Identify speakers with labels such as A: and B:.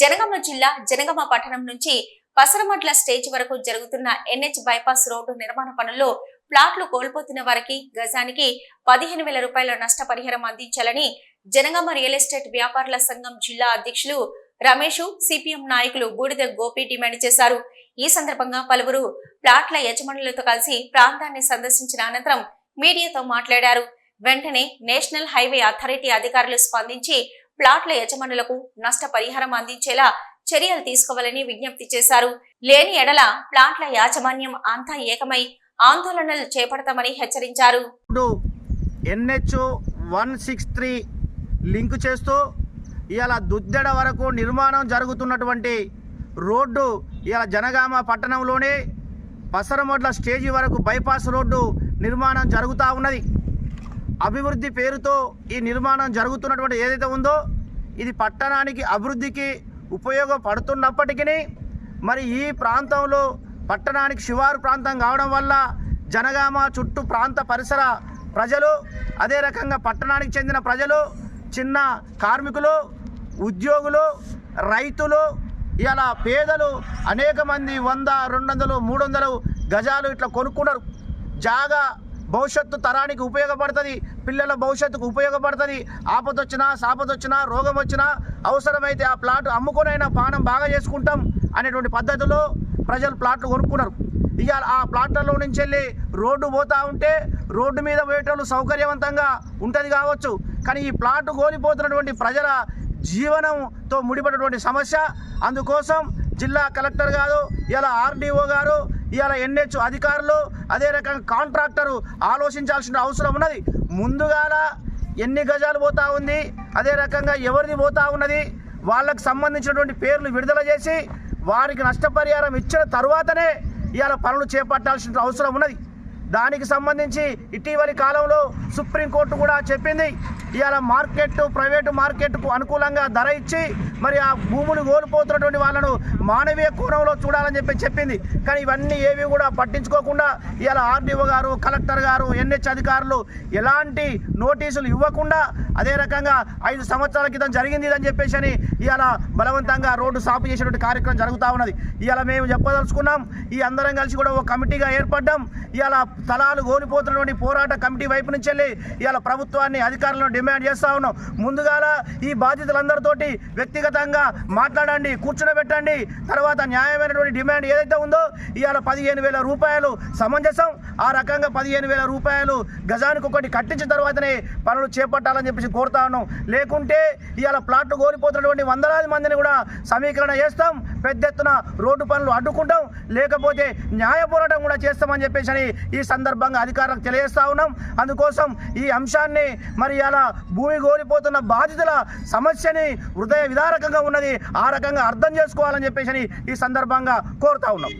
A: జనగామ జిల్లా జనగామ పట్టణం నుంచి పసరమట్ల స్టేజ్ వరకు జరుగుతున్న ఎన్హెచ్ బైపాస్ రోడ్డు నిర్మాణ పనుల్లో ప్లాట్లు కోల్పోతున్న వారికి గజానికి పదిహేను వేల రూపాయల నష్టపరిహారం అందించాలని జనగామ రియల్ ఎస్టేట్ వ్యాపారుల సంఘం జిల్లా అధ్యక్షులు రమేష్ సిపిఎం నాయకులు బూడిద గోపి డిమాండ్ చేశారు. ఈ సందర్భంగా పలువురు ప్లాట్ల యజమానులతో కలిసి ప్రాంతాన్ని సందర్శించిన అనంతరం మీడియాతో మాట్లాడారు. వెంటనే నేషనల్ హైవే అథారిటీ అధికారులు స్పందించి ప్లాట్ల యజమానులకు నష్టపరిహారం అందించేలా చర్యలు తీసుకోవాలని విజ్ఞప్తి చేశారు. లేని ఎడల ప్లాట్ల యాజమాన్యం అంతా ఏకమై ఆందోళనలు చేపడతామని హెచ్చరించారు.
B: NH one six three link చేస్తూ ఇలా దుద్దెడ వరకు నిర్మాణం జరుగుతున్నటువంటి రోడ్డు ఇలా జనగామ పట్టణంలోనే పసరమొడ్ల స్టేజీ వరకు బైపాస్ రోడ్డు నిర్మాణం జరుగుతూ ఉన్నది. అభివృద్ధి పేరుతో ఈ నిర్మాణం జరుగుతున్నటువంటి ఏదైతే ఉందో ఇది పట్టణానికి అభివృద్ధికి ఉపయోగపడుతున్నప్పటికీ మరి ఈ ప్రాంతంలో పట్టణానికి శివారు ప్రాంతం కావడం వల్ల జనగామ చుట్టూ ప్రాంత పరిసర ప్రజలు అదే రకంగా పట్టణానికి చెందిన ప్రజలు చిన్న కార్మికులు ఉద్యోగులు రైతులు ఇలా పేదలు అనేక మంది వంద రెండు వందలు మూడు వందలు గజాలు ఇట్లా కొనుక్కున్నారు. జాగా భవిష్యత్తు తరానికి ఉపయోగపడుతుంది పిల్లల భవిష్యత్తుకు ఉపయోగపడుతుంది. ఆపదొచ్చినా సాపదొచ్చినా రోగం వచ్చినా అవసరమైతే ఆ ప్లాట్ అమ్ముకునైనా పానం బాగా చేసుకుంటాం అనేటువంటి పద్ధతిలో ప్రజలు ప్లాట్లు కొనుక్కున్నారు. ఇక ఆ ప్లాట్లలో నుంచి వెళ్ళి రోడ్డు పోతా ఉంటే రోడ్డు మీద పోయేటోళ్ళు సౌకర్యవంతంగా ఉంటుంది కావచ్చు. కానీ ఈ ప్లాట్ కోల్పోతున్నటువంటి ప్రజల జీవనంతో ముడిపడినటువంటి సమస్య. అందుకోసం జిల్లా కలెక్టర్ గారు ఇలా ఆర్డీఓ గారు ఇవాళ ఎన్హెచ్ అధికారులు అదే రకంగా కాంట్రాక్టరు ఆలోచించాల్సిన అవసరం ఉన్నది. ముందుగాల ఎన్ని గజాలు పోతా ఉంది అదే రకంగా ఎవరిది పోతా ఉన్నది వాళ్ళకు సంబంధించినటువంటి పేర్లు విడుదల చేసి వారికి నష్టపరిహారం ఇచ్చిన తర్వాతనే ఇవాళ పనులు చేపట్టాల్సిన అవసరం ఉన్నది. దానికి సంబంధించి ఇటీవలి కాలంలో సుప్రీంకోర్టు కూడా చెప్పింది. ఇవాళ మార్కెట్ ప్రైవేటు మార్కెట్కు అనుకూలంగా ధర ఇచ్చి మరి ఆ భూములు కోల్పోతున్నటువంటి వాళ్ళను మానవీయ కోణంలో చూడాలని చెప్పి చెప్పింది. కానీ ఇవన్నీ ఏవి కూడా పట్టించుకోకుండా ఇవాళ ఆర్డీఓ గారు కలెక్టర్ గారు ఎన్హెచ్ అధికారులు ఎలాంటి నోటీసులు ఇవ్వకుండా అదే రకంగా ఐదు సంవత్సరాల క్రితం జరిగింది అని చెప్పేసి అని ఇవాళ బలవంతంగా రోడ్డు సాపు చేసేటువంటి కార్యక్రమం జరుగుతూ ఉన్నది. ఇవాళ మేము చెప్పదలుచుకున్నాం ఈ అందరం కలిసి కూడా ఒక కమిటీగా ఏర్పడ్డాం. ఇవాళ స్థలాలు కోల్పోతున్నటువంటి పోరాట కమిటీ వైపు నుంచి వెళ్ళి ఇవాళ ప్రభుత్వాన్ని అధికారులను డిమాండ్ చేస్తా ఉన్నాం. ముందుగాల ఈ బాధితులందరితోటి వ్యక్తిగతంగా మాట్లాడండి కూర్చునబెట్టండి. తర్వాత న్యాయమైనటువంటి డిమాండ్ ఏదైతే ఉందో ఇవాళ పదిహేను వేల రూపాయలు సమంజసం. ఆ రకంగా పదిహేను వేల రూపాయలు గజానికి ఒకటి కట్టించిన తర్వాతనే పనులు చేపట్టాలని చెప్పేసి కోరుతాను ఉన్నాం. లేకుంటే ఇవాళ ప్లాట్లు కోల్పోతున్నటువంటి వందలాది మందిని కూడా సమీకరణ చేస్తాం. పెద్ద ఎత్తున రోడ్డు పనులు అడ్డుకుంటాం. లేకపోతే న్యాయ పోరాటం కూడా చేస్తామని చెప్పేసి అని ఈ సందర్భంగా అధికారులకు తెలియజేస్తా ఉన్నాం. అందుకోసం ఈ అంశాన్ని మరి అలా భూమి కోల్పోతున్న బాధితుల సమస్యని హృదయ విదారకంగా ఉన్నది. ఆ రకంగా అర్థం చేసుకోవాలని చెప్పేసి అని ఈ సందర్భంగా కోరుతా ఉన్నాం.